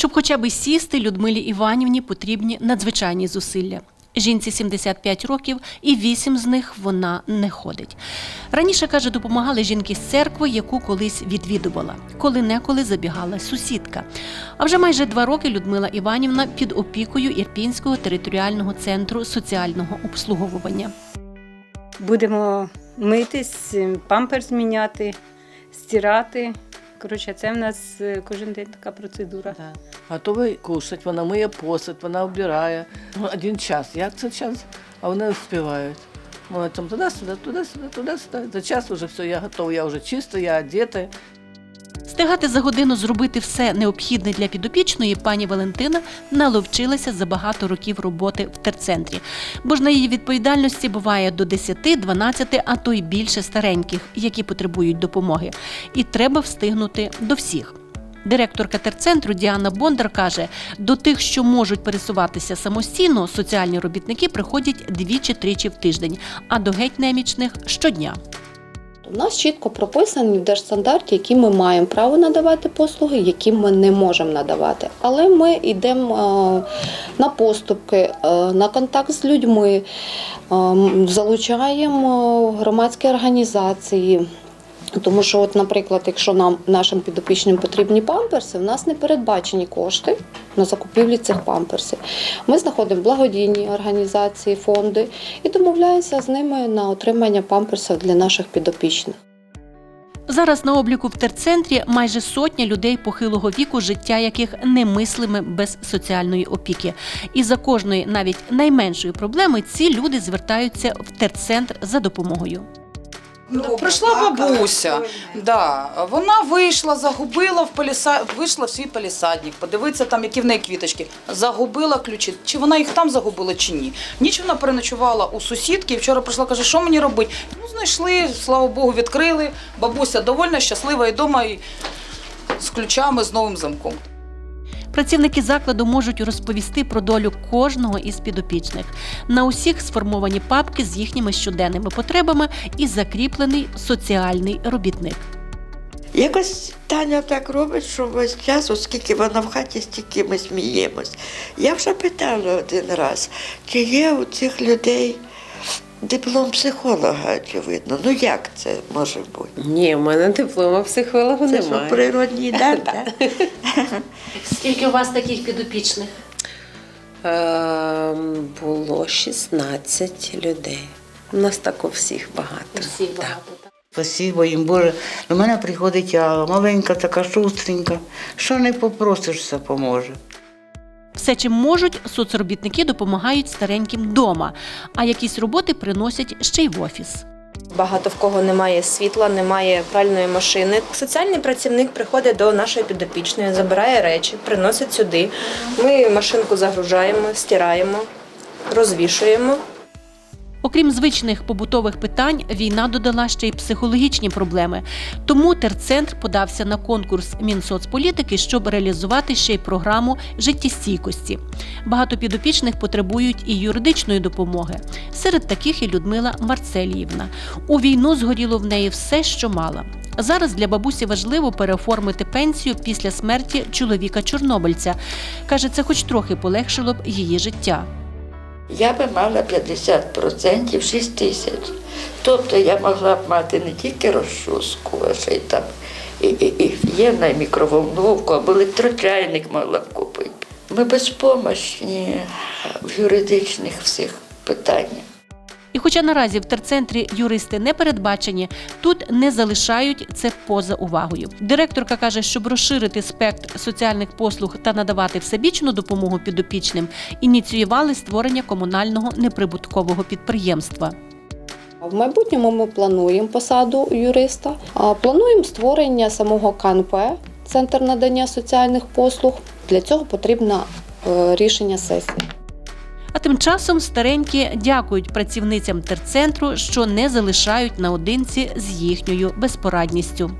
Щоб хоча б сісти, Людмилі Іванівні потрібні надзвичайні зусилля. Жінці 75 років, і 8 з них вона не ходить. Раніше каже, допомагали жінки з церкви, яку колись відвідувала, коли неколи забігала сусідка. А вже майже два роки Людмила Іванівна під опікою Ірпінського територіального центру соціального обслуговування. Будемо митись, памперс міняти, стирати. Коротше, це в нас е, кожен день така процедура. Да. Готовий кушать, вона миє посуд, вона вбирає. Ну, Один час. Як це час? А вони. Вони там туди-сюди, туди-сюди, туди-сюди. За час вже все, я готова, я вже чиста, я одета. Встигати за годину зробити все необхідне для підопічної пані Валентина наловчилася за багато років роботи в терцентрі. Бо ж на її відповідальності буває до 10, 12, а то й більше стареньких, які потребують допомоги. І треба встигнути до всіх. Директорка терцентру Діана Бондар каже: до тих, що можуть пересуватися самостійно, соціальні робітники приходять двічі-тричі в тиждень, а до геть немічних щодня. У нас чітко прописані в держстандарті, які ми маємо право надавати послуги, які ми не можемо надавати. Але ми йдемо е, на поступки, е, на контакт з людьми, е, залучаємо громадські організації. Тому що, от, наприклад, якщо нам нашим підопічним потрібні памперси, в нас не передбачені кошти на закупівлі цих памперсів. Ми знаходимо благодійні організації, фонди і домовляємося з ними на отримання памперсів для наших підопічних. Зараз на обліку в терцентрі майже сотня людей похилого віку, життя яких немислиме без соціальної опіки. І за кожної, навіть найменшої проблеми, ці люди звертаються в терцентр за допомогою. Ну, прийшла бабуся, да, вона вийшла, загубила в поліса... вийшла в свій полісадник, подивитися там, які в неї квіточки. Загубила ключі. Чи вона їх там загубила, чи ні. Ніч вона переночувала у сусідки. і Вчора прийшла, каже, що мені робити? Ну, знайшли, слава Богу, відкрили. Бабуся довольна, щаслива і вдома, і з ключами, з новим замком. Працівники закладу можуть розповісти про долю кожного із підопічних. На усіх сформовані папки з їхніми щоденними потребами і закріплений соціальний робітник. Якось Таня так робить, що весь час, оскільки вона в хаті, стільки ми сміємось. Я вже питала один раз, чи є у цих людей диплом психолога, очевидно. Ну як це може бути? Ні, у мене диплома психолога Це що немає. природній дар, так? Скільки у вас таких підопічних? Ем, було 16 людей. У нас так у всіх багато. Всіх Так. багато. Спасибо їм, Боже. До мене приходить Алла, маленька така шустренька. Що не попросиш, все поможе. Все, чим можуть, соцробітники допомагають стареньким вдома, а якісь роботи приносять ще й в офіс. Багато в кого немає світла, немає пральної машини. Соціальний працівник приходить до нашої підопічної, забирає речі, приносить сюди. Ми машинку загружаємо, стираємо, розвішуємо. Окрім звичних побутових питань, війна додала ще й психологічні проблеми. Тому терцентр подався на конкурс Мінсоцполітики, щоб реалізувати ще й програму життєстійкості. Багато підопічних потребують і юридичної допомоги. Серед таких і Людмила Марцеліївна. У війну згоріло в неї все, що мала. Зараз для бабусі важливо переоформити пенсію після смерті чоловіка чорнобильця. Каже, це хоч трохи полегшило б її життя. Я би мала 50% 6 тисяч. Тобто я могла б мати не тільки розчоску, а ще й там і, і, і є на мікроволновку, або електрочайник могла б купити. Ми безпомощні в юридичних всіх питаннях. Хоча наразі в терцентрі юристи не передбачені, тут не залишають це поза увагою. Директорка каже, щоб розширити спектр соціальних послуг та надавати всебічну допомогу підопічним, ініціювали створення комунального неприбуткового підприємства. В майбутньому ми плануємо посаду юриста, а плануємо створення самого КНП Центр надання соціальних послуг. Для цього потрібно е, рішення сесії. А тим часом старенькі дякують працівницям терцентру, що не залишають наодинці з їхньою безпорадністю.